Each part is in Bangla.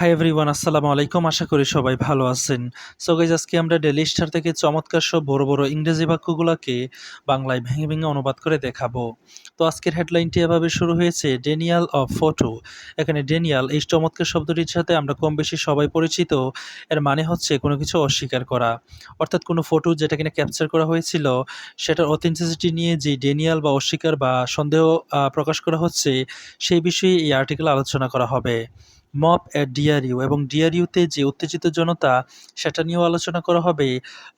হাই এভরিওয়ান আসসালামু আলাইকুম। আশা করি সবাই ভালো আছেন। সো গাইজ আজকে আমরা ডেলি স্টার থেকে চমৎকার সব বড় বড় ইংরেজি বাক্যগুলোকে বাংলায় ভেঙে ভেঙে অনুবাদ করে দেখাবো। তো আজকের হেডলাইনটি এভাবে শুরু হয়েছে ডেনিয়াল অফ ফটো এখানে ডেনিয়াল এই চমৎকার শব্দটির সাথে আমরা কম বেশি সবাই পরিচিত। এর মানে হচ্ছে কোনো কিছু অস্বীকার করা। অর্থাৎ কোনো ফটো যেটা কিনা ক্যাপচার করা হয়েছিল, সেটার অথেন্টিসিটি নিয়ে যে ডেনিয়াল বা অস্বীকার বা সন্দেহ প্রকাশ করা হচ্ছে, সেই বিষয়ে এই আর্টিকেল আলোচনা করা হবে। মপ অ্যাট ডিআরইউ এবং ডিআরইউতে যে উত্তেজিত জনতা, সেটা নিয়েও আলোচনা করা হবে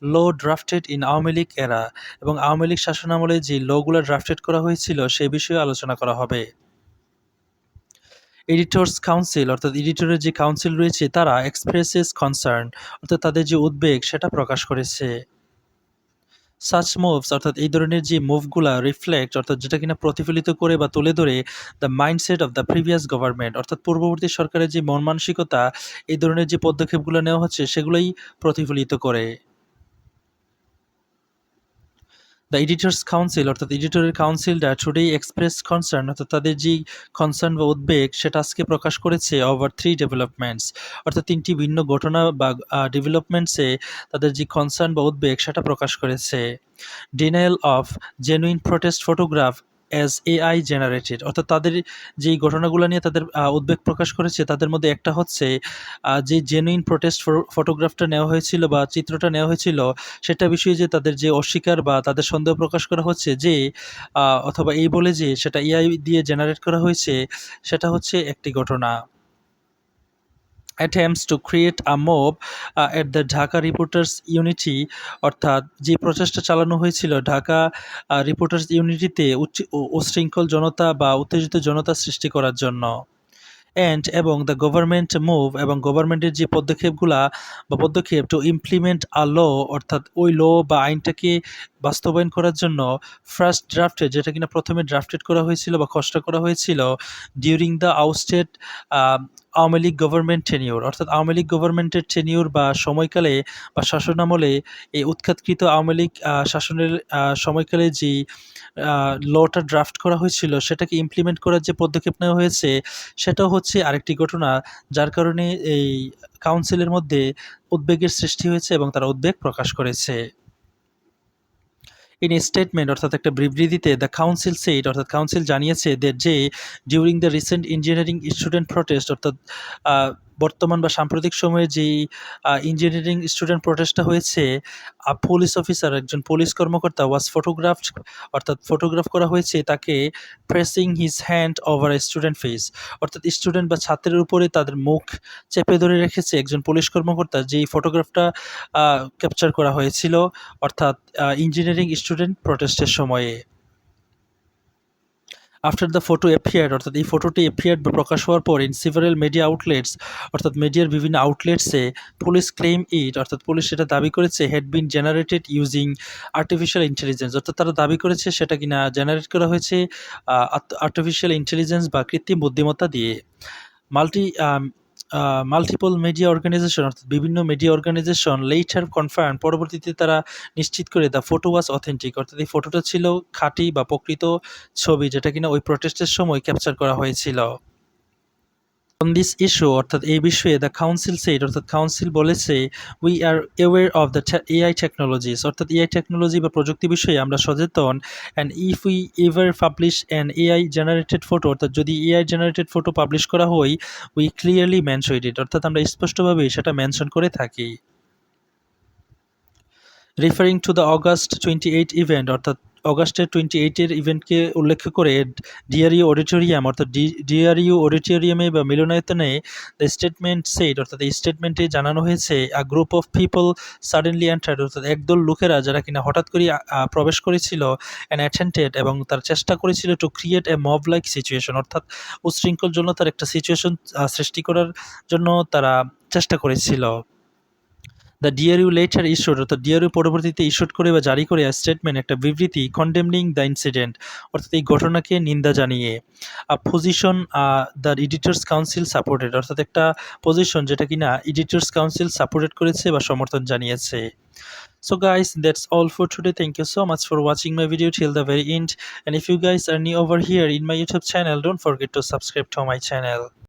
law drafted in Awami League এরা এবং আওয়ামী লীগ শাসনামলে যে লগুলো ড্রাফটেড করা হয়েছিল সেই বিষয়ে আলোচনা করা হবে। এডিটর্স কাউন্সিল, অর্থাৎ এডিটরের যে কাউন্সিল রয়েছে, তারা এক্সপ্রেসেস কনসার্ন অর্থাৎ তাদের যে উদ্বেগ, সেটা প্রকাশ করেছে। সাচ মুভস অর্থাৎ এই ধরনের যে মুভগুলা রিফ্লেক্ট অর্থাৎ যেটা কিনা প্রতিফলিত করে বা তুলে ধরে the mindset of the previous government অর্থাৎ পূর্ববর্তী সরকারের যে মন মানসিকতা, এই ধরনের যে পদক্ষেপগুলো নেওয়া হচ্ছে, সেগুলোই প্রতিফলিত করে। দ্য এডিটর্স কাউন্সিল অর্থাৎ এডিটরের কাউন্সিলটা টুডে এক্সপ্রেস কনসার্ন অর্থাৎ তাদের যে কনসার্ন বা উদ্বেগ, সেটা আজকে প্রকাশ করেছে ওভার থ্রি ডেভেলপমেন্টস অর্থাৎ তিনটি ভিন্ন ঘটনা বা ডেভেলপমেন্টসে তাদের যে কনসার্ন বা উদ্বেগ, সেটা প্রকাশ করেছে। Denial of genuine protest photograph as AI generated অর্থাৎ তাদের যেই ঘটনাগুলো নিয়ে তাদের উদ্বেগ প্রকাশ করেছে, তাদের মধ্যে একটা হচ্ছে যে জেনুইন প্রোটেস্ট ফটোগ্রাফটা নেওয়া হয়েছিল বা চিত্রটা নেওয়া হয়েছিল, সেটা বিষয়ে যে তাদের যে অস্বীকার বা তাদের সন্দেহ প্রকাশ করা হচ্ছে যে অথবা এই বলে যে সেটা এআই দিয়ে জেনারেট করা হয়েছে, সেটা হচ্ছে একটি ঘটনা। Attempts create a mob uh, at the Dhaka reporters unity অর্থাৎ যে প্রচেষ্টা চালানো হয়েছিল ঢাকা রিপোর্টার্স ইউনিটিতে উচ্চ- উ- উচ্ছৃঙ্খল জনতা বা উত্তেজিত জনতা সৃষ্টি করার জন্য। অ্যান্ড এবং দ্য গভর্নমেন্ট মুভ এবং গভর্নমেন্টের যে পদক্ষেপগুলা বা পদক্ষেপ টু ইমপ্লিমেন্ট আ ল অর্থাৎ ওই ল বা আইনটাকে বাস্তবায়ন করার জন্য ফার্স্ট ড্রাফটে যেটা কিনা প্রথমে ড্রাফটেড করা হয়েছিল বা খসড়া করা হয়েছিল during the ousted Awami League government tenure অর্থাৎ আওয়ামী লীগ গভর্নমেন্টের টেনিউর বা সময়কালে বা শাসনামলে এই উৎখাতকৃত আওয়ামী লীগ শাসনের সময়কালে যে লটা ড্রাফট করা হয়েছিল, সেটাকে ইমপ্লিমেন্ট করার যে পদক্ষেপ নেওয়া হয়েছে, সেটাও হচ্ছে আরেকটি ঘটনা, যার কারণে এই কাউন্সিলের মধ্যে উদ্বেগের সৃষ্টি হয়েছে এবং তারা উদ্বেগ প্রকাশ করেছে। ইন স্টেটমেন্ট অর্থাৎ একটা বিবৃতিতে দ্য কাউন্সিল সেট অর্থাৎ কাউন্সিল জানিয়েছে যে during the recent engineering student protest অর্থাৎ বর্তমান বা সাম্প্রতিক সময়ে যেই ইঞ্জিনিয়ারিং স্টুডেন্ট প্রটেস্টটা হয়েছে পুলিশ অফিসার একজন পুলিশ কর্মকর্তা ওয়াজ ফটোগ্রাফ অর্থাৎ ফটোগ্রাফ করা হয়েছে তাকে pressing his hand over student face অর্থাৎ স্টুডেন্ট বা ছাত্রের উপরে তাদের মুখ চেপে ধরে রেখেছে একজন পুলিশ কর্মকর্তা, যেই ফটোগ্রাফটা ক্যাপচার করা হয়েছিল, অর্থাৎ ইঞ্জিনিয়ারিং স্টুডেন্ট প্রটেস্টের সময়ে। আফটার দ্য ফটো এফিয়ার্ড অর্থাৎ এই ফটোটি এফিয়ার্ড প্রকাশ হওয়ার পর ইন সিভারেল মিডিয়া আউটলেটস অর্থাৎ মিডিয়ার বিভিন্ন আউটলেটসে পুলিশ ক্লেম ইট অর্থাৎ পুলিশ সেটা দাবি করেছে had been generated using artificial intelligence অর্থাৎ তারা দাবি করেছে সেটা কিনা জেনারেট করা হয়েছে আর্টিফিশিয়াল ইন্টেলিজেন্স বা কৃত্রিম বুদ্ধিমত্তা দিয়ে। মাল্টি মাল্টিপল মিডিয়া অর্গানাইজেশন অর্থাৎ বিভিন্ন মিডিয়া অর্গানাইজেশন লেটার কনফার্ম পরবর্তীতে তারা নিশ্চিত করে দ্য ফটো ওয়াজ অথেন্টিক অর্থাৎ এই ফটোটা ছিল খাঁটি বা প্রকৃত ছবি যেটা কিনা ওই প্রটেস্টের সময় ক্যাপচার করা হয়েছিল। অন দিস ইস্যু অর্থাৎ এই বিষয়ে দ্য কাউন্সিল সেট অর্থাৎ কাউন্সিল বলেছে we are aware of the AI technologies অর্থাৎ এআই টেকনোলজি বা প্রযুক্তি বিষয়ে আমরা সচেতন and if we ever publish an AI generated photo অর্থাৎ যদি এআই জেনারেটেড ফটো পাবলিশ করা হয় উই ক্লিয়ারলি মেনশন ইট অর্থাৎ আমরা স্পষ্টভাবে সেটা মেনশন করে থাকি। Referring to the August twenty eight event অর্থাৎ অগাস্টের টোয়েন্টি এইটের ইভেন্টকে উল্লেখ করে ডিআরইউ অডিটোরিয়াম অর্থাৎ ডিআরইউ অডিটোরিয়ামে বা মিলনায়তনে দ্য স্টেটমেন্ট সেট অর্থাৎ এই স্টেটমেন্টে জানানো হয়েছে a group of people suddenly entered অর্থাৎ একদল লোকেরা যারা কিনা হঠাৎ করে প্রবেশ করেছিল অ্যান্ড অ্যাটেন্টেড এবং তার চেষ্টা করেছিল to create a mob like situation অর্থাৎ উশৃঙ্খল জন্য তার একটা সিচুয়েশন সৃষ্টি করার জন্য তারা চেষ্টা করেছিল। দ্য ডিআরইউ লেটার ইস্যুড অর্থাৎ ডিআরইউ পরবর্তীতে ইস্যুড করে বা জারি করে স্টেটমেন্ট একটা বিবৃতি কন্ডেমনিং দ্য ইনসিডেন্ট অর্থাৎ এই ঘটনাকে নিন্দা জানিয়ে a position the editors council supported অর্থাৎ একটা পজিশন যেটা কিনা এডিটর্স কাউন্সিল সাপোর্টেড করেছে বা সমর্থন জানিয়েছে So guys, that's all for today. Thank you so much for watching my video till the very end. And if you guys are new over here in my YouTube channel, don't forget to subscribe to my channel.